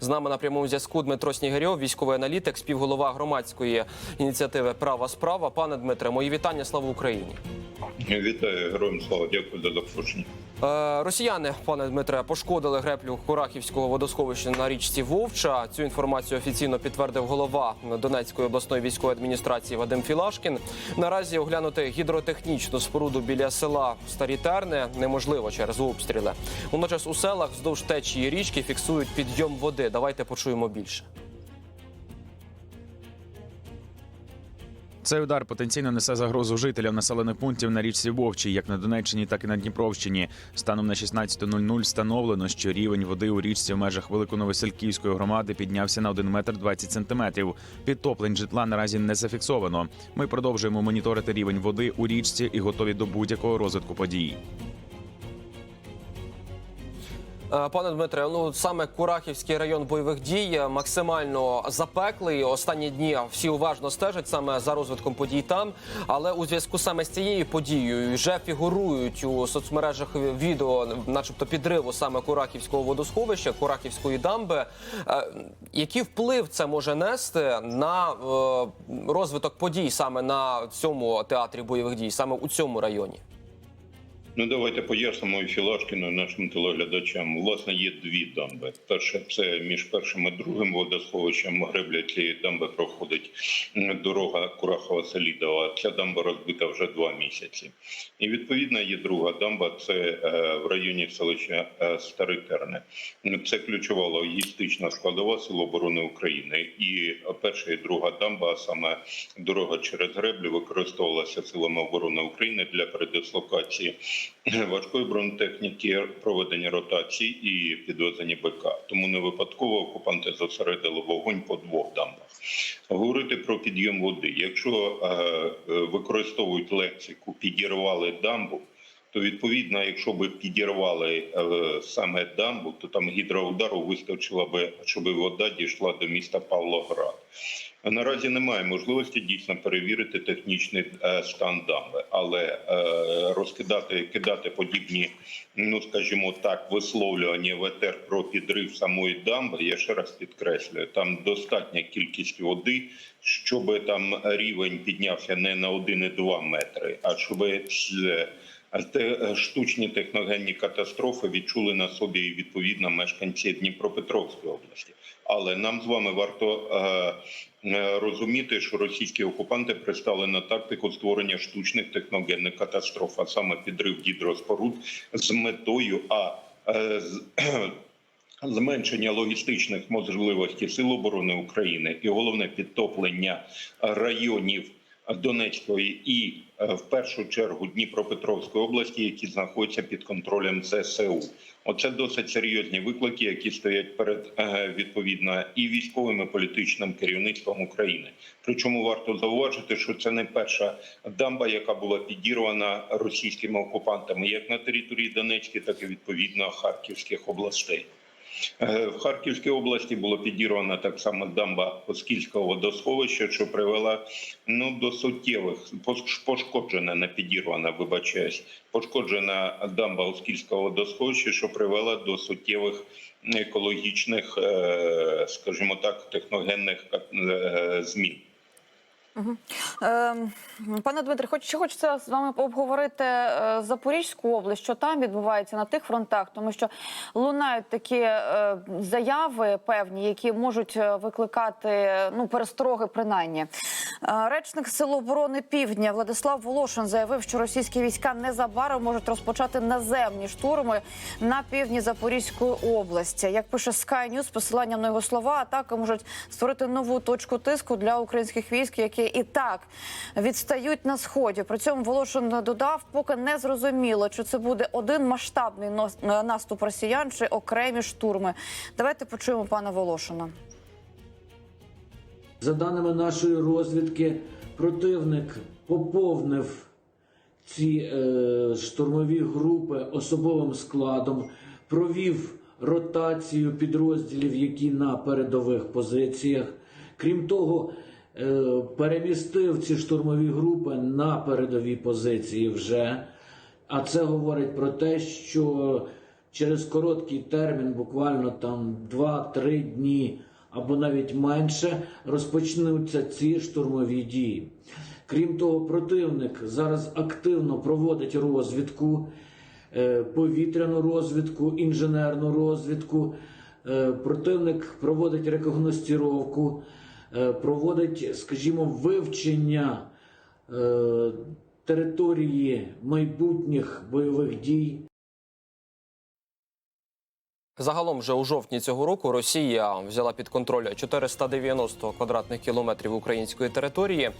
З нами на прямому зв'язку Дмитро Снігирьов, військовий аналітик, співголова громадської ініціативи Права справа. Пане Дмитре, мої вітання. Слава Україні. Вітаю героям слава, дякую за запрошення. Е, Росіяни, пане Дмитре, пошкодили греплю Курахівського водосховища на річці Вовча. Цю інформацію офіційно підтвердив голова Донецької обласної військової адміністрації Вадим Філашкін. Наразі оглянути гідротехнічну споруду біля села Старі Терни неможливо через обстріли. Водночас у селах вздовж течії річки фіксують підйом води. Давайте почуємо більше. Цей удар потенційно несе загрозу жителям населених пунктів на річці Вовчій, як на Донеччині, так і на Дніпровщині. Станом на 16.00 встановлено, що рівень води у річці в межах Великоновесильківської громади піднявся на 1 метр 20 сантиметрів. Підтоплень житла наразі не зафіксовано. Ми продовжуємо моніторити рівень води у річці і готові до будь-якого розвитку подій. Е, Пане Дмитре, ну саме Курахівський район бойових дій максимально запеклий. Останні дні всі уважно стежать саме за розвитком подій там. Але у зв'язку саме з цією подією вже фігурують у соцмережах відео, начебто підриву саме Курахівського водосховища, Курахівської дамби. Е, Який вплив це може нести на е, розвиток подій саме на цьому театрі бойових дій, саме у цьому районі? Ну давайте пояснимо і Філашкіну, і нашим телеглядачам. Власне, є дві дамби. Перше, це між першим і другим водосховищем гребля цієї дамби проходить дорога Курахова Селідова. Ця дамба розбита вже два місяці. І відповідно є друга дамба. Це е, в районі селища е, Старий Терне. Це ключова логістична складова Сил оборони України. І перша і друга дамба, а саме дорога через греблю, використовувалася силами оборони України для передислокації важкої бронетехніки, проведення ротацій і підвезення БК. Тому не випадково окупанти зосередили вогонь по двох дамбах. Говорити про підйом води. Якщо е, е, використовують лексику підірвали дамбу. То відповідно, якщо би підірвали е, саме дамбу, то там гідроудару вистачило би, щоб вода дійшла до міста Павлоград. Наразі немає можливості дійсно перевірити технічний е, стан дамби, але е, розкидати кидати подібні, ну скажімо так, висловлювання в етер про підрив самої дамби. Я ще раз підкреслюю, там достатня кількість води, щоб там рівень піднявся не на 1,2 метри, а щоб е, штучні техногенні катастрофи відчули на собі і відповідно мешканці Дніпропетровської області. Але нам з вами варто е, е, розуміти, що російські окупанти пристали на тактику створення штучних техногенних катастроф, а саме підрив гідроспоруд з метою а е, з, зменшення логістичних можливостей Сил оборони України і головне підтоплення районів Донецької і е, в першу чергу Дніпропетровської області, які знаходяться під контролем ЗСУ. Оце досить серйозні виклики, які стоять перед е, відповідно і військовим і політичним керівництвом України. Причому варто зауважити, що це не перша дамба, яка була підірвана російськими окупантами, як на території Донецької, так і відповідно Харківських областей. Е, В Харківській області було підірвана так само дамба Оскільського водосховища, що привела ну до суттєвих пошкоджена, не підірвана, вибачаюсь, пошкоджена дамба Оскільського водосховища, що привела до суттєвих екологічних, е, скажімо так, техногенних е, змін. Ем, Пане Дмитре, хоч ще хочеться з вами обговорити е, Запорізьку область, що там відбувається на тих фронтах, тому що лунають такі е, заяви певні, які можуть е, викликати ну перестороги, принаймні. Речник Сил оборони Півдня Владислав Волошин заявив, що російські війська незабаром можуть розпочати наземні штурми на півдні Запорізької області. Як пише Sky News, посиланням на його слова, атаки можуть створити нову точку тиску для українських військ, які і так відстають на сході. При цьому Волошин додав, поки не зрозуміло, чи це буде один масштабний наступ росіян чи окремі штурми. Давайте почуємо пана Волошина. За даними нашої розвідки, противник поповнив ці е, штурмові групи особовим складом, провів ротацію підрозділів, які на передових позиціях. Крім того, перемістив ці штурмові групи на передові позиції вже. А це говорить про те, що через короткий термін, буквально там 2-3 дні або навіть менше, розпочнуться ці штурмові дії. Крім того, противник зараз активно проводить розвідку, е, повітряну розвідку, інженерну розвідку. Е, Противник проводить рекогностіровку, е, проводить, скажімо, вивчення е, території майбутніх бойових дій. Загалом, вже у жовтні цього року Росія взяла під контроль 490 квадратних кілометрів української території.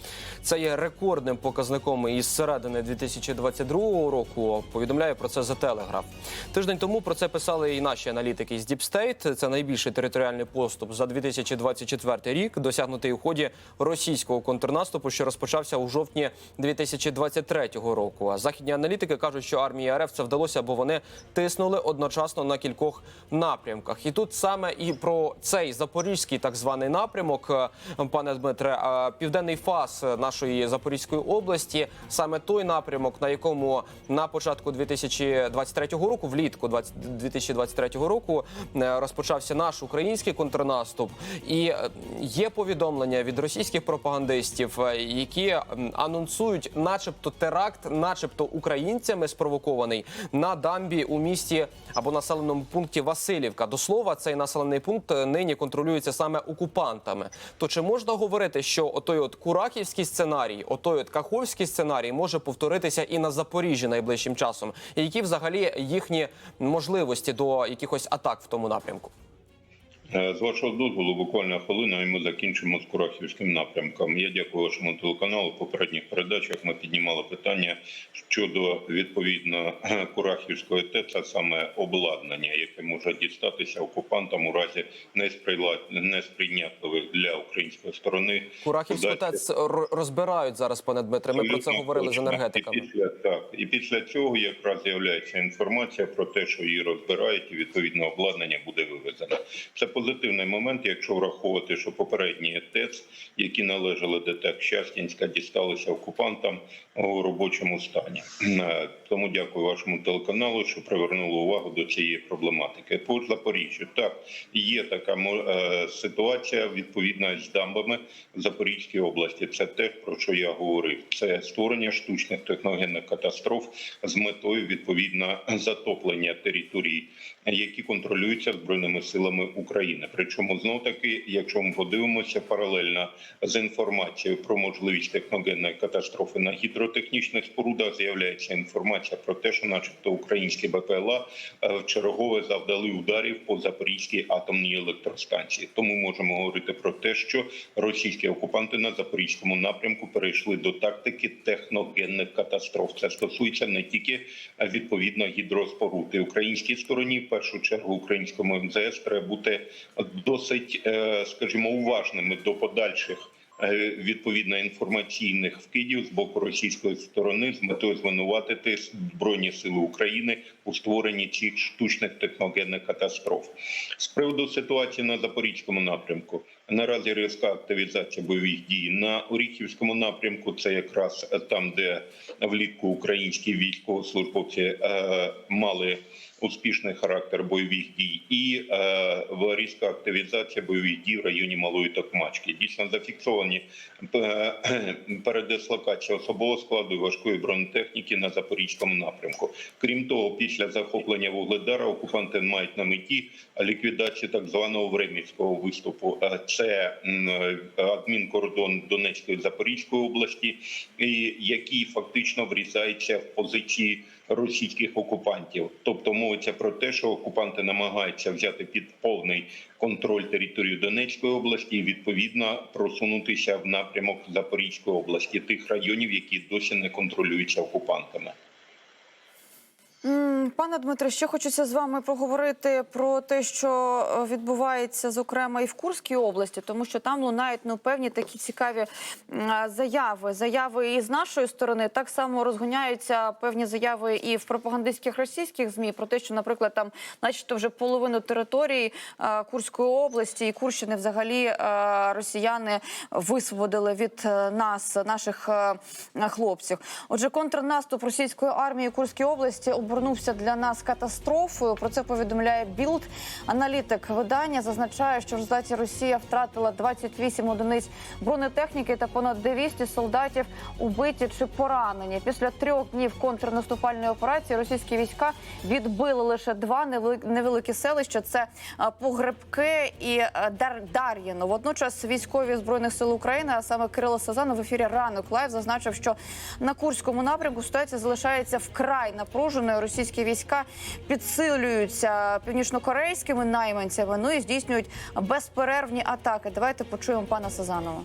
Це є рекордним показником із середини 2022 року. Повідомляє про це The Telegraph. Тиждень тому про це писали і наші аналітики з State. Це найбільший територіальний поступ за 2024 рік, досягнутий у ході російського контрнаступу, що розпочався у жовтні 2023 року. А західні аналітики кажуть, що армії РФ це вдалося, бо вони тиснули одночасно на кількох напрямках. І тут саме і про цей запорізький так званий напрямок, е, пане Дмитре, е, південний фас нашої Запорізької області, саме той напрямок, на якому на початку 2023 року, влітку 20 2023 року, е, розпочався наш український контрнаступ. І є повідомлення від російських пропагандистів, які анонсують, начебто, теракт, начебто українцями спровокований на дамбі у місті або населеному пункті Васильівка. До слова, цей населений пункт е, нині контролюється саме окупантами. То чи можна говорити, що отой от курахівський сценарій, отой от каховський сценарій може повторитися і на Запоріжжі найближчим часом? І які взагалі їхні можливості до якихось атак в тому напрямку? Е, З вашого дозволу, буквально хвилина, і ми закінчимо з Курахівським напрямком. Я дякую вашому телеканалу. В попередніх передачах ми піднімали питання щодо відповідно Курахівської ТЕЦ, а саме обладнання, яке може дістатися окупантам у разі несприйнятливих для української сторони. Курахівську удачі. ТЕЦ розбирають зараз, пане Дмитре. Ми про це говорили з енергетиками. І після, так, і після цього якраз з'являється інформація про те, що її розбирають, і відповідно обладнання буде вивезено. Це позитивний момент, якщо враховувати, що попередні ТЕЦ, які належали ДТЕК Щастінська, дісталися окупантам у робочому стані. Е, Тому дякую вашому телеканалу, що привернули увагу до цієї проблематики. По Запоріжжю так є така е, ситуація відповідна з дамбами в Запорізькій області. Це те, про що я говорив. Це створення штучних техногенних катастроф з метою відповідно затоплення територій, які контролюються збройними силами України. Причому знов таки, якщо ми подивимося паралельно з інформацією про можливість техногенної катастрофи на гідротехнічних спорудах, з'являється інформація про те, що, начебто, українські БПЛА е, вчергове завдали ударів по Запорізькій атомній електростанції. Тому можемо говорити про те, що російські окупанти на запорізькому напрямку перейшли до тактики техногенних катастроф. Це стосується не тільки е, відповідно гідроспоруд. І Українській стороні, в першу чергу, українському МЗС треба бути досить, е, скажімо, уважними до подальших. е, Відповідно інформаційних вкидів з боку російської сторони з метою звинуватити збройні сили України у створенні цих штучних техногенних катастроф. З приводу ситуації на запорізькому напрямку наразі різка активізація бойових дій на Оріхівському напрямку. Це якраз там, де влітку українські військовослужбовці е, мали успішний характер бойових дій, і е, різка активізація бойових дій в районі Малої Токмачки. Дійсно зафіксовані е, передислокація особового складу важкої бронетехніки на запорізькому напрямку. Крім того, після захоплення вугледара окупанти мають на меті ліквідацію так званого времівського виступу. Це е, адмінкордон Донецької Запорізької області, який фактично врізається в позиції російських окупантів. Тобто мовиться про те, що окупанти намагаються взяти під повний контроль територію Донецької області і відповідно просунутися в напрямок Запорізької області, тих районів, які досі не контролюються окупантами. Пане Дмитре, ще хочеться з вами поговорити про те, що е, відбувається, зокрема, і в Курській області, тому що там лунають ну певні такі цікаві заяви. Заяви і з нашої сторони так само розгоняються певні заяви і в пропагандистських російських змі про те, що, наприклад, там, начебто, вже половину території Курської області і Курщини взагалі росіяни висвободили від е, нас, наших е, хлопців. Отже, контрнаступ російської армії Курській області обернувся для нас катастрофою. Про це повідомляє Білд. Аналітик видання зазначає, що в результаті Росія втратила 28 одиниць бронетехніки та понад 200 солдатів убиті чи поранені. Після трьох днів контрнаступальної операції російські війська відбили лише два невели- невеликі селища: це Погребки і а, Дар'їно. Водночас військові збройних сил України, а саме Кирило Сазанов в ефірі ранок лайв зазначив, що на курському напрямку ситуація залишається вкрай напруженою. Російські війська підсилюються північнокорейськими найманцями. Ну і здійснюють безперервні атаки. Давайте почуємо пана Сазанова.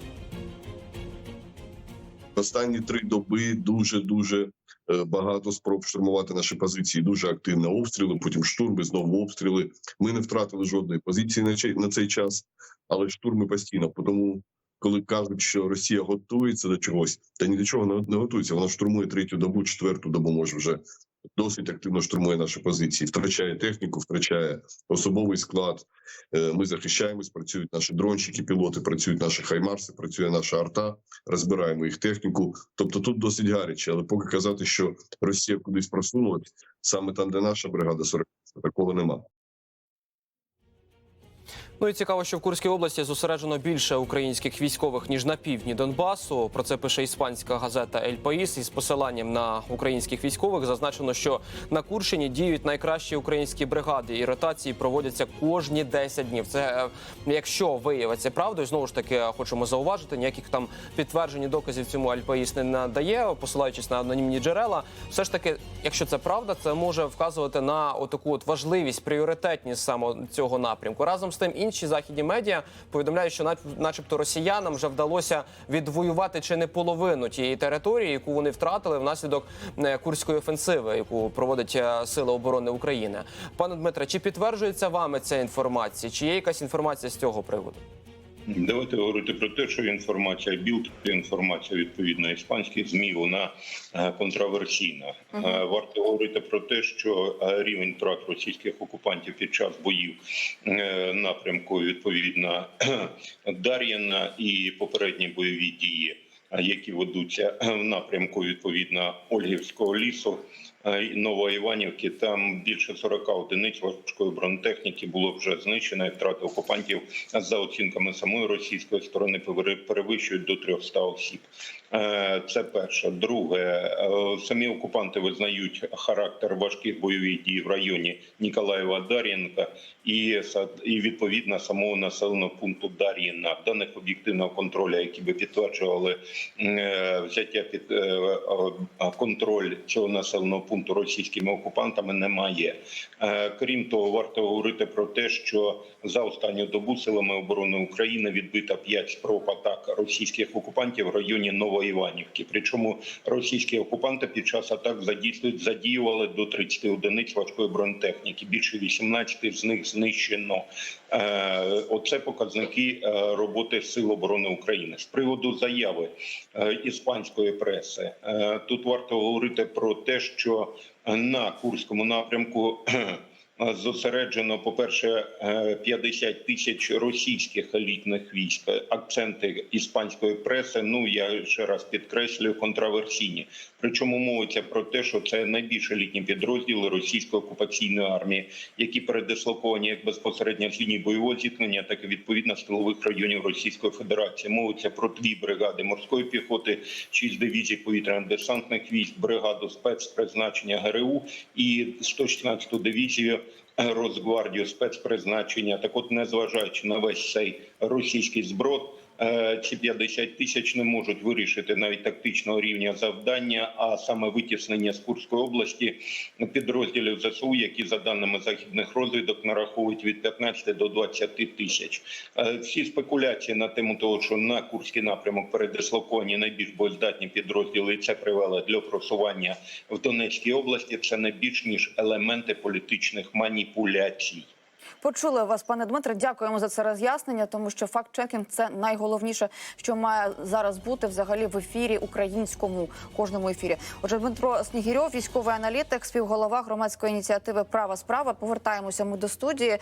Останні три доби дуже дуже е, багато спроб штурмувати наші позиції. Дуже активно обстріли. Потім штурми, знову обстріли. Ми не втратили жодної позиції на цей, час, але штурми постійно. Тому, коли кажуть, що Росія готується до чогось, та ні до чого не, не готується. Вона штурмує третю добу, четверту добу може вже досить активно штурмує наші позиції. Втрачає техніку, втрачає особовий склад. Е, Ми захищаємось. Працюють наші дронщики, пілоти, працюють наші хаймарси, працює наша арта розбираємо їх техніку. Тобто тут досить гаряче, але поки казати, що Росія кудись просунулась, саме там, де наша бригада 40, такого нема. Ну і цікаво, що в Курській області зосереджено більше українських військових ніж на півдні Донбасу. Про це пише іспанська газета Ель Паїс із посиланням на українських військових. Зазначено, що на Курщині діють найкращі українські бригади, і ротації проводяться кожні 10 днів. Це е, якщо виявиться правдою, знову ж таки хочемо зауважити, ніяких там підтверджень доказів цьому Ель Паїс не надає, посилаючись на анонімні джерела. Все ж таки, якщо це правда, це може вказувати на отаку от важливість, пріоритетність саме цього напрямку. Разом з тим, інші західні медіа повідомляють, що, нач- начебто, росіянам вже вдалося відвоювати чи не половину тієї території, яку вони втратили внаслідок е, курської офенсиви, яку проводить е, Сили оборони України. Пане Дмитре, чи підтверджується вами ця інформація? Чи є якась інформація з цього приводу? Давайте говорити про те, що інформація білд, інформація відповідно іспанських змі, вона е, контраверсійна. Е, Варто говорити про те, що е, рівень втрат російських окупантів під час боїв напрямку відповідно Дар'яна і попередні бойові дії. Які ведуться в напрямку відповідно Ольгівського лісу Новоіванівки, там більше 40 одиниць важкої бронетехніки було вже знищено. і Втрати окупантів за оцінками самої російської сторони пере- перевищують до 300 осіб. Е, Це перше. Друге, е, самі окупанти визнають характер важких бойових дій в районі Ніколаєва Дар'їнка і і відповідно самого населеного пункту Дар'їна. Даних об'єктивного контролю, які би підтверджували е, взяття під контроль цього населеного пункту російськими окупантами, немає. Крім того, варто говорити про те, що за останню добу силами оборони України відбито 5 спроб атак російських окупантів в районі Новоіванівки. Причому російські окупанти під час атак задіювали до 30 одиниць важкої бронетехніки. Більше 18 з них знищено. Е, Оце показники е, роботи сил оборони України з приводу заяви е, іспанської преси. Тут варто говорити про те, що на Курському напрямку зосереджено, по-перше, е, 50 тисяч російських елітних військ. Акценти іспанської преси. Ну я ще раз підкреслюю контраверсійні. Причому мовиться про те, що це найбільш елітні підрозділи російської окупаційної армії, які передислоковані як безпосередньо з лінії бойового зіткнення, так і відповідно з районів Російської Федерації. Мовиться про дві бригади морської піхоти, шість дивізій повітряно-десантних військ, бригаду спецпризначення ГРУ і 116-ту дивізію. Росгвардію спецпризначення, так от, незважаючи на весь цей російський зброд, ці 50 тисяч не можуть вирішити навіть тактичного рівня завдання, а саме витіснення з Курської області підрозділів ЗСУ, які за даними західних розвідок нараховують від 15 до 20 тисяч. Е, Всі спекуляції на тему того, що на Курський напрямок передислоковані найбільш боєздатні підрозділи, і це привело для просування в Донецькій області. Це не більш ніж елементи політичних маніпуляцій. Почули вас, пане Дмитре. Дякуємо за це роз'яснення, тому що факт-чекінг це найголовніше, що має зараз бути взагалі в ефірі українському кожному ефірі. Отже, Дмитро Снігірьов, військовий аналітик, співголова громадської ініціативи Права справа. Повертаємося ми до студії.